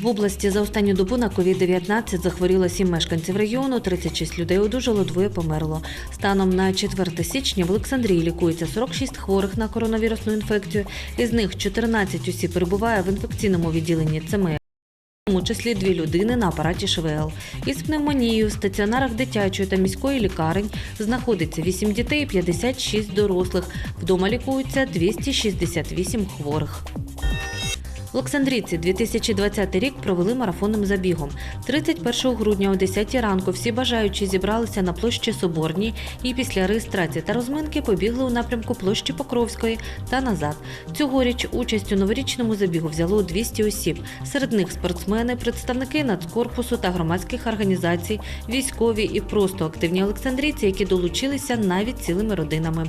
В області за останню добу на COVID-19 захворіло 7 мешканців регіону, 36 людей одужало, двоє померло. Станом на 4 січня в Олександрії лікується 46 хворих на коронавірусну інфекцію. Із них 14 осіб перебуває в інфекційному відділенні ЦМЕ. В тому числі дві людини на апараті ШВЛ. Із пневмонією в стаціонарах дитячої та міської лікарень знаходиться 8 дітей і 56 дорослих. Вдома лікуються 268 хворих. Олександрійці 2020 рік провели марафонним забігом. 31 грудня о 10 ранку всі бажаючі зібралися на площі Соборній і після реєстрації та розминки побігли у напрямку площі Покровської та назад. Цьогоріч участь у новорічному забігу взяло 200 осіб. Серед них спортсмени, представники нацкорпусу та громадських організацій, військові і просто активні олександрійці, які долучилися навіть цілими родинами.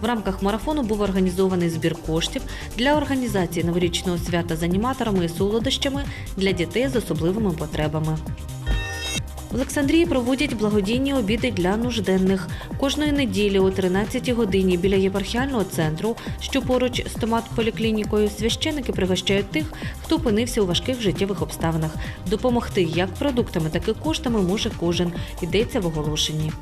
В рамках марафону був організований збір коштів для організації новорічного свята з аніматорами і солодощами для дітей з особливими потребами. В Олександрії проводять благодійні обіди для нужденних. Кожної неділі о 13 годині біля єпархіального центру, що поруч з томат-поліклінікою, священики пригощають тих, хто опинився у важких життєвих обставинах. Допомогти як продуктами, так і коштами може кожен. Йдеться в оголошенні.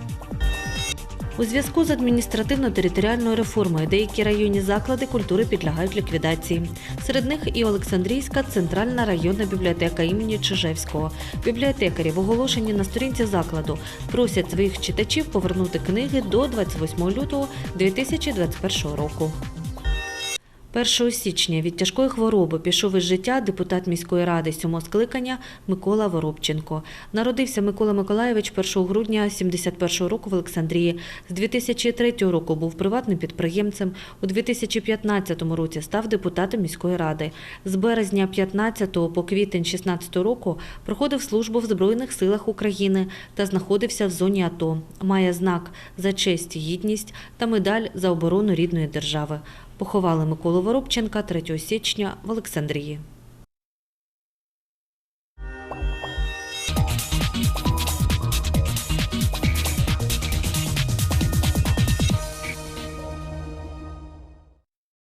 У зв'язку з адміністративно-територіальною реформою деякі районні заклади культури підлягають ліквідації. Серед них і Олександрійська центральна районна бібліотека імені Чижевського. Бібліотекарі в оголошенні на сторінці закладу просять своїх читачів повернути книги до 28 лютого 2021 року. 1 січня від тяжкої хвороби пішов із життя депутат міської ради сьомого скликання Микола Воробченко. Народився Микола Миколаєвич 1 грудня 71 року в Олександрії. З 2003 року був приватним підприємцем. У 2015 році став депутатом міської ради. З березня 15 по квітень 16 року проходив службу в Збройних силах України та знаходився в зоні АТО. Має знак за честь і гідність та медаль за оборону рідної держави. Поховали Миколу Воробченка 3 січня в Олександрії.